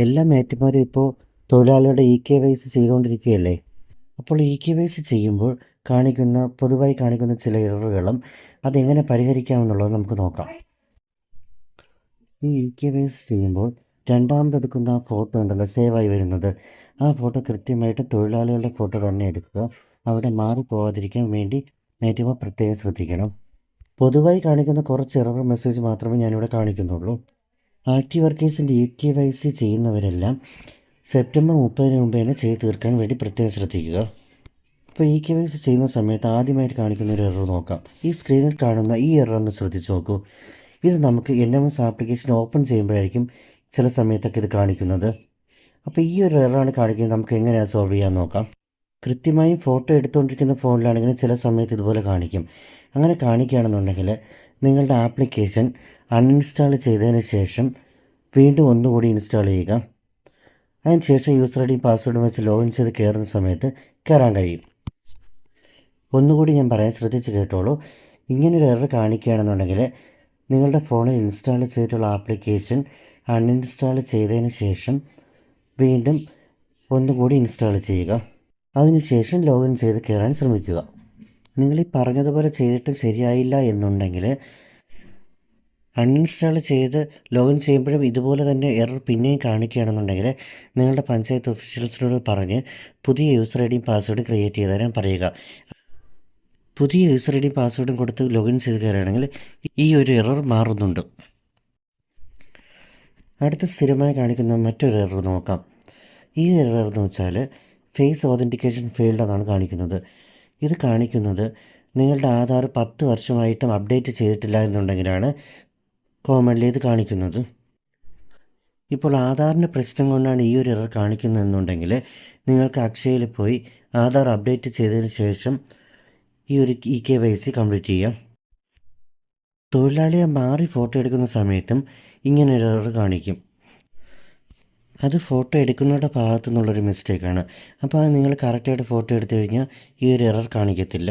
എല്ലാ മേറ്റുമാരും ഇപ്പോൾ തൊഴിലാളികളുടെ ഇ കെ വൈ സി ചെയ്തുകൊണ്ടിരിക്കുകയല്ലേ? അപ്പോൾ ഇ കെ വൈ സി ചെയ്യുമ്പോൾ കാണിക്കുന്ന പൊതുവായി കാണിക്കുന്ന ചില ഇററുകളും അതെങ്ങനെ പരിഹരിക്കാമെന്നുള്ളത് നമുക്ക് നോക്കാം. ഈ ഇ കെ വൈ സി ചെയ്യുമ്പോൾ രണ്ടാമതെടുക്കുന്ന ആ ഫോട്ടോ ഉണ്ടല്ലോ സേവായി വരുന്നത്. ആ ഫോട്ടോ കൃത്യമായിട്ട് തൊഴിലാളികളുടെ ഫോട്ടോ തന്നെ എടുക്കുക. അവിടെ മാറിപ്പോവാതിരിക്കാൻ വേണ്ടി നേറ്റീവ് പ്രത്യേകം ശ്രദ്ധിക്കണം. പൊതുവായി കാണിക്കുന്ന കുറച്ച് എറർ മെസ്സേജ് മാത്രമേ ഞാനിവിടെ കാണിക്കുന്നുള്ളൂ. ആക്റ്റീവ് വർക്കേഴ്സിന്റെ ഇ കെ വൈ സി ചെയ്യുന്നവരെല്ലാം സെപ്റ്റംബർ മുപ്പതിന് മുമ്പ് തന്നെ ചെയ്ത് തീർക്കാൻ വേണ്ടി പ്രത്യേകം ശ്രദ്ധിക്കുക. ഇപ്പോൾ ഇ കെ വൈ സി ചെയ്യുന്ന സമയത്ത് ആദ്യമായിട്ട് കാണിക്കുന്ന ഒരു എറർ നോക്കാം. ഈ സ്ക്രീനിൽ കാണുന്ന ഈ എറർ ഒന്ന് ശ്രദ്ധിച്ച് നോക്കൂ. ഇത് നമുക്ക് N M S application open ചെയ്യുമ്പോഴായിരിക്കും ചില സമയത്തൊക്കെ ഇത് കാണിക്കുന്നത്. അപ്പോൾ ഈ ഒരു എററാണ് കാണിക്കുന്നത്. നമുക്ക് എങ്ങനെയാണ് സോൾവ് ചെയ്യാൻ നോക്കാം. കൃത്യമായി ഫോട്ടോ എടുത്തുകൊണ്ടിരിക്കുന്ന ഫോണിലാണെങ്കിൽ ചില സമയത്ത് ഇതുപോലെ കാണിക്കും. അങ്ങനെ കാണിക്കുകയാണെന്നുണ്ടെങ്കിൽ നിങ്ങളുടെ ആപ്ലിക്കേഷൻ അൺഇൻസ്റ്റാൾ ചെയ്തതിന് ശേഷം വീണ്ടും ഒന്നുകൂടി ഇൻസ്റ്റാൾ ചെയ്യുക. അതിനുശേഷം യൂസർ ഐ ഡി പാസ്വേഡും വെച്ച് ലോഗിൻ ചെയ്ത് കയറുന്ന സമയത്ത് കയറാൻ കഴിയും. ഒന്നുകൂടി ഞാൻ പറയാൻ ശ്രദ്ധിച്ച് കേട്ടോളൂ. ഇങ്ങനൊരു എറർ കാണിക്കുകയാണെന്നുണ്ടെങ്കിൽ നിങ്ങളുടെ ഫോണിൽ ഇൻസ്റ്റാൾ ചെയ്തിട്ടുള്ള ആപ്ലിക്കേഷൻ അൺഇൻസ്റ്റാൾ ചെയ്തതിന് ശേഷം വീണ്ടും ഒന്നുകൂടി ഇൻസ്റ്റാൾ ചെയ്യുക. അതിനുശേഷം ലോഗിൻ ചെയ്ത് കയറാൻ ശ്രമിക്കുക. നിങ്ങൾ ഈ പറഞ്ഞതുപോലെ ചെയ്തിട്ട് ശരിയായില്ല എന്നുണ്ടെങ്കിൽ അൺഇൻസ്റ്റാൾ ചെയ്ത് ലോഗിൻ ചെയ്യുമ്പോഴും ഇതുപോലെ തന്നെ എറർ പിന്നെയും കാണിക്കുകയാണെന്നുണ്ടെങ്കിൽ നിങ്ങളുടെ പഞ്ചായത്ത് ഓഫീഷ്യൽസിനോട് പറഞ്ഞ് പുതിയ യൂസർ ഐ ഡിയും പാസ്വേഡും ക്രിയേറ്റ് ചെയ്ത് തരാൻ പറയുക. പുതിയ യൂസർ ഐ ഡിയും പാസ്വേഡും കൊടുത്ത് ലോഗിൻ ചെയ്ത് കയറുകയാണെങ്കിൽ ഈ ഒരു എറർ മാറുന്നുണ്ട്. അടുത്ത സ്ഥിരമായി കാണിക്കുന്ന മറ്റൊരു എറർ നോക്കാം. ഈ എറർ എന്ന് വെച്ചാൽ ഫേസ് ഓതന്റിക്കേഷൻ ഫീൽഡ് എന്നാണ് കാണിക്കുന്നത്. ഇത് കാണിക്കുന്നത് നിങ്ങളുടെ ആധാർ പത്ത് വർഷമായിട്ടും അപ്ഡേറ്റ് ചെയ്തിട്ടില്ല എന്നുണ്ടെങ്കിലാണ് ഇത് കാണിക്കുന്നത്. ഇപ്പോൾ ആധാറിന്റെ പ്രശ്നം കൊണ്ടാണ് ഈ ഒരു എറർ കാണിക്കുന്നതെന്നുണ്ടെങ്കിൽ നിങ്ങൾക്ക് അക്ഷയയിൽ പോയി ആധാർ അപ്ഡേറ്റ് ചെയ്തതിന് ശേഷം ഈ ഒരു E K Y C complete ചെയ്യാം. തൊഴിലാളിയെ മാറി ഫോട്ടോ എടുക്കുന്ന സമയത്തും ഇങ്ങനെ ഒരു എറർ കാണിക്കും. അത് ഫോട്ടോ എടുക്കുന്നവരുടെ ഭാഗത്തു നിന്നുള്ളൊരു മിസ്റ്റേക്കാണ്. അപ്പോൾ അത് നിങ്ങൾ കറക്റ്റായിട്ട് ഫോട്ടോ എടുത്തു കഴിഞ്ഞാൽ ഈ ഒരു എറർ കാണിക്കത്തില്ല.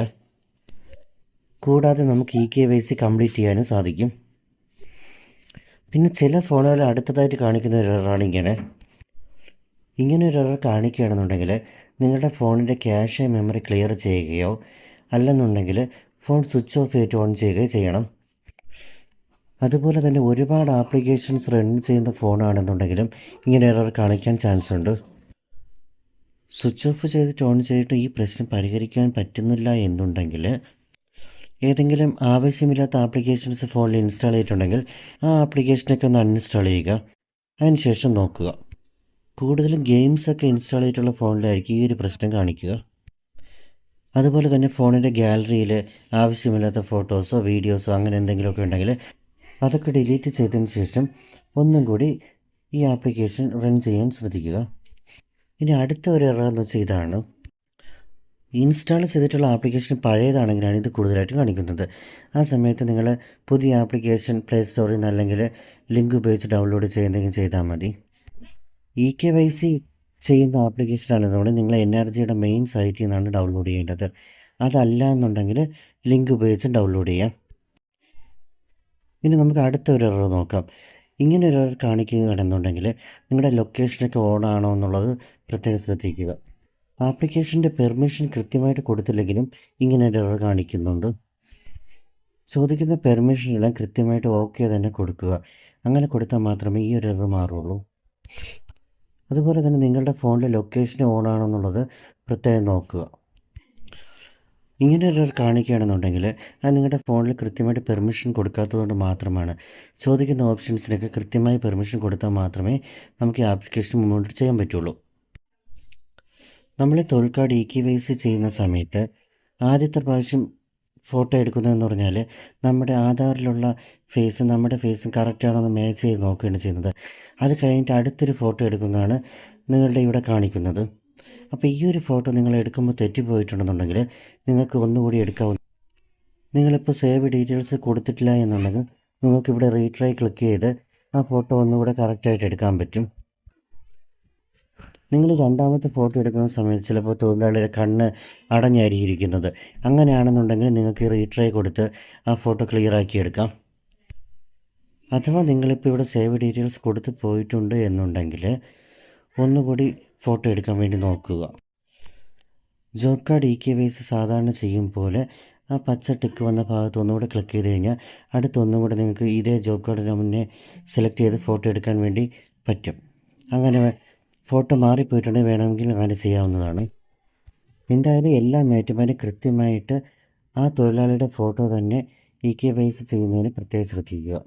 കൂടാതെ നമുക്ക് E K Y C complete ചെയ്യാനും സാധിക്കും. പിന്നെ ചില ഫോണുകൾ അടുത്തതായിട്ട് കാണിക്കുന്ന ഒരു എററാണ് ഇങ്ങനെ. ഇങ്ങനെ ഒരു എറർ കാണിക്കുകയാണെന്നുണ്ടെങ്കിൽ നിങ്ങളുടെ ഫോണിന്റെ ക്യാഷ് മെമ്മറി ക്ലിയർ ചെയ്യുകയോ അല്ലെന്നുണ്ടെങ്കിൽ ഫോൺ സ്വിച്ച് ഓഫ് ചെയ്തിട്ട് ഓൺ ചെയ്യുകയോ ചെയ്യണം. അതുപോലെ തന്നെ ഒരുപാട് ആപ്ലിക്കേഷൻസ് റൺ ചെയ്യുന്ന ഫോണാണെന്നുണ്ടെങ്കിലും ഇങ്ങനെ എറർ കാണിക്കാൻ ചാൻസ് ഉണ്ട്. സ്വിച്ച് ഓഫ് ചെയ്തിട്ട് ഓൺ ചെയ്തിട്ട് ഈ പ്രശ്നം പരിഹരിക്കാൻ പറ്റുന്നില്ല എന്നുണ്ടെങ്കിൽ ഏതെങ്കിലും ആവശ്യമില്ലാത്ത ആപ്ലിക്കേഷൻസ് ഫോണിൽ ഇൻസ്റ്റാൾ ചെയ്തിട്ടുണ്ടെങ്കിൽ ആ ആപ്ലിക്കേഷനൊക്കെ ഒന്ന് അൺഇൻസ്റ്റാൾ ചെയ്യുക. അതിനുശേഷം നോക്കുക. കൂടുതലും ഗെയിംസൊക്കെ ഇൻസ്റ്റാൾ ചെയ്തിട്ടുള്ള ഫോണിലായിരിക്കും ഈ ഒരു പ്രശ്നം കാണിക്കുക. അതുപോലെ തന്നെ ഫോണിന്റെ ഗാലറിയിൽ ആവശ്യമില്ലാത്ത ഫോട്ടോസോ വീഡിയോസോ അങ്ങനെ എന്തെങ്കിലുമൊക്കെ ഉണ്ടെങ്കിൽ അതൊക്കെ ഡിലീറ്റ് ചെയ്തതിന് ശേഷം ഒന്നും കൂടി ഈ ആപ്ലിക്കേഷൻ റൺ ചെയ്യാൻ ശ്രദ്ധിക്കുക. ഇനി അടുത്ത ഒരു എറർ എന്ന് വെച്ചാൽ ഇതാണ്. ഇൻസ്റ്റാൾ ചെയ്തിട്ടുള്ള ആപ്ലിക്കേഷൻ പഴയതാണെങ്കിലാണ് ഇത് കൂടുതലായിട്ട് കാണിക്കുന്നത്. ആ സമയത്ത് നിങ്ങൾ പുതിയ ആപ്ലിക്കേഷൻ പ്ലേ സ്റ്റോറിൽ നിന്ന് അല്ലെങ്കിൽ ലിങ്ക് ഉപയോഗിച്ച് ഡൗൺലോഡ് ചെയ്യുന്നെങ്കിൽ ചെയ്താൽ മതി. ഇ കെ വൈ സി ചെയ്യുന്ന ആപ്ലിക്കേഷനാണെന്നുകൊണ്ട് നിങ്ങൾ എൻ ആർ ജിയുടെ മെയിൻ സൈറ്റിൽ നിന്നാണ് ഡൗൺലോഡ് ചെയ്യേണ്ടത്. അതല്ല എന്നുണ്ടെങ്കിൽ ലിങ്ക് ഉപയോഗിച്ച് ഡൗൺലോഡ് ചെയ്യാം. ഇനി നമുക്ക് അടുത്ത ഒരു എറർ നോക്കാം. ഇങ്ങനെ ഒരു എറർ കാണിക്കുകയാണെന്നുണ്ടെങ്കിൽ നിങ്ങളുടെ ലൊക്കേഷനൊക്കെ ഓൺ ആണോ എന്നുള്ളത് പ്രത്യേകം ശ്രദ്ധിക്കുക. ആപ്ലിക്കേഷന്റെ പെർമിഷൻ കൃത്യമായിട്ട് കൊടുത്തില്ലെങ്കിലും ഇങ്ങനെ എറർ കാണിക്കുന്നുണ്ട്. ചോദിക്കുന്ന പെർമിഷനെല്ലാം കൃത്യമായിട്ട് ഓക്കെ തന്നെ കൊടുക്കുക. അങ്ങനെ കൊടുത്താൽ മാത്രമേ ഈ ഒരു എറർ മാറുള്ളൂ. അതുപോലെ തന്നെ നിങ്ങളുടെ ഫോണിലെ ലൊക്കേഷൻ ഓൺ ആണെന്നുള്ളത് പ്രത്യേകം നോക്കുക. ഇങ്ങനെ ഒരു കാണിക്കുകയാണെന്നുണ്ടെങ്കിൽ അത് നിങ്ങളുടെ ഫോണിൽ കൃത്യമായിട്ട് പെർമിഷൻ കൊടുക്കാത്തതുകൊണ്ട് മാത്രമാണ്. ചോദിക്കുന്ന ഓപ്ഷൻസിനൊക്കെ കൃത്യമായി പെർമിഷൻ കൊടുത്താൽ മാത്രമേ നമുക്ക് ഈ ആപ്ലിക്കേഷൻ മുന്നോട്ട് ചെയ്യാൻ പറ്റുള്ളൂ. നമ്മൾ കെ വൈ ചെയ്യുന്ന സമയത്ത് ആദ്യത്തെ പ്രാവശ്യം ഫോട്ടോ എടുക്കുന്നതെന്ന് പറഞ്ഞാൽ നമ്മുടെ ആധാറിലുള്ള ഫേസ് നമ്മുടെ ഫേസും കറക്റ്റാണോ എന്ന് മാച്ച് ചെയ്ത് നോക്കുകയാണ് ചെയ്യുന്നത്. അത് കഴിഞ്ഞിട്ട് അടുത്തൊരു ഫോട്ടോ എടുക്കുന്നതാണ് നിങ്ങളുടെ ഇവിടെ കാണിക്കുന്നത്. അപ്പോൾ ഈ ഒരു ഫോട്ടോ നിങ്ങൾ എടുക്കുമ്പോൾ തെറ്റിപ്പോയിട്ടുണ്ടെന്നുണ്ടെങ്കിൽ നിങ്ങൾക്ക് ഒന്നുകൂടി എടുക്കാവുന്ന നിങ്ങളിപ്പോൾ സേവ് ഡീറ്റെയിൽസ് കൊടുത്തിട്ടില്ല എന്നുണ്ടെങ്കിൽ നിങ്ങൾക്കിവിടെ റീട്രൈ ക്ലിക്ക് ചെയ്ത് ആ ഫോട്ടോ ഒന്നുകൂടെ കറക്റ്റായിട്ട് എടുക്കാൻ പറ്റും. നിങ്ങൾ രണ്ടാമത്തെ ഫോട്ടോ എടുക്കുന്ന സമയത്ത് ചിലപ്പോൾ തൊഴിലാളിയുടെ കണ്ണ് അടഞ്ഞായിരിക്കുന്നത് അങ്ങനെയാണെന്നുണ്ടെങ്കിൽ നിങ്ങൾക്ക് റീട്രൈ കൊടുത്ത് ആ ഫോട്ടോ ക്ലിയർ ആക്കി എടുക്കാം. അഥവാ നിങ്ങളിപ്പോൾ ഇവിടെ സേവ് ഡീറ്റെയിൽസ് കൊടുത്ത് പോയിട്ടുണ്ട് എന്നുണ്ടെങ്കിൽ ഒന്നുകൂടി ഫോട്ടോ എടുക്കാൻ വേണ്ടി നോക്കുക. Job card E K Y C സാധാരണ ചെയ്യും പോലെ ആ പച്ച ടിക്ക് വന്ന ഭാഗത്ത് ഒന്നുകൂടെ ക്ലിക്ക് ചെയ്ത് കഴിഞ്ഞാൽ അടുത്തൊന്നും കൂടെ നിങ്ങൾക്ക് ഇതേ ജോബ് കാർഡിന് മുന്നേ സെലക്ട് ചെയ്ത് ഫോട്ടോ എടുക്കാൻ വേണ്ടി പറ്റും. അങ്ങനെ ഫോട്ടോ മാറിപ്പോയിട്ടുണ്ടെങ്കിൽ വേണമെങ്കിൽ അങ്ങനെ ചെയ്യാവുന്നതാണ്. എന്തായാലും എല്ലാ മേറ്റുമാരും കൃത്യമായിട്ട് ആ തൊഴിലാളിയുടെ ഫോട്ടോ തന്നെ ഇ കെ വൈസ് ചെയ്യുന്നതിന് പ്രത്യേകം ശ്രദ്ധിക്കുക.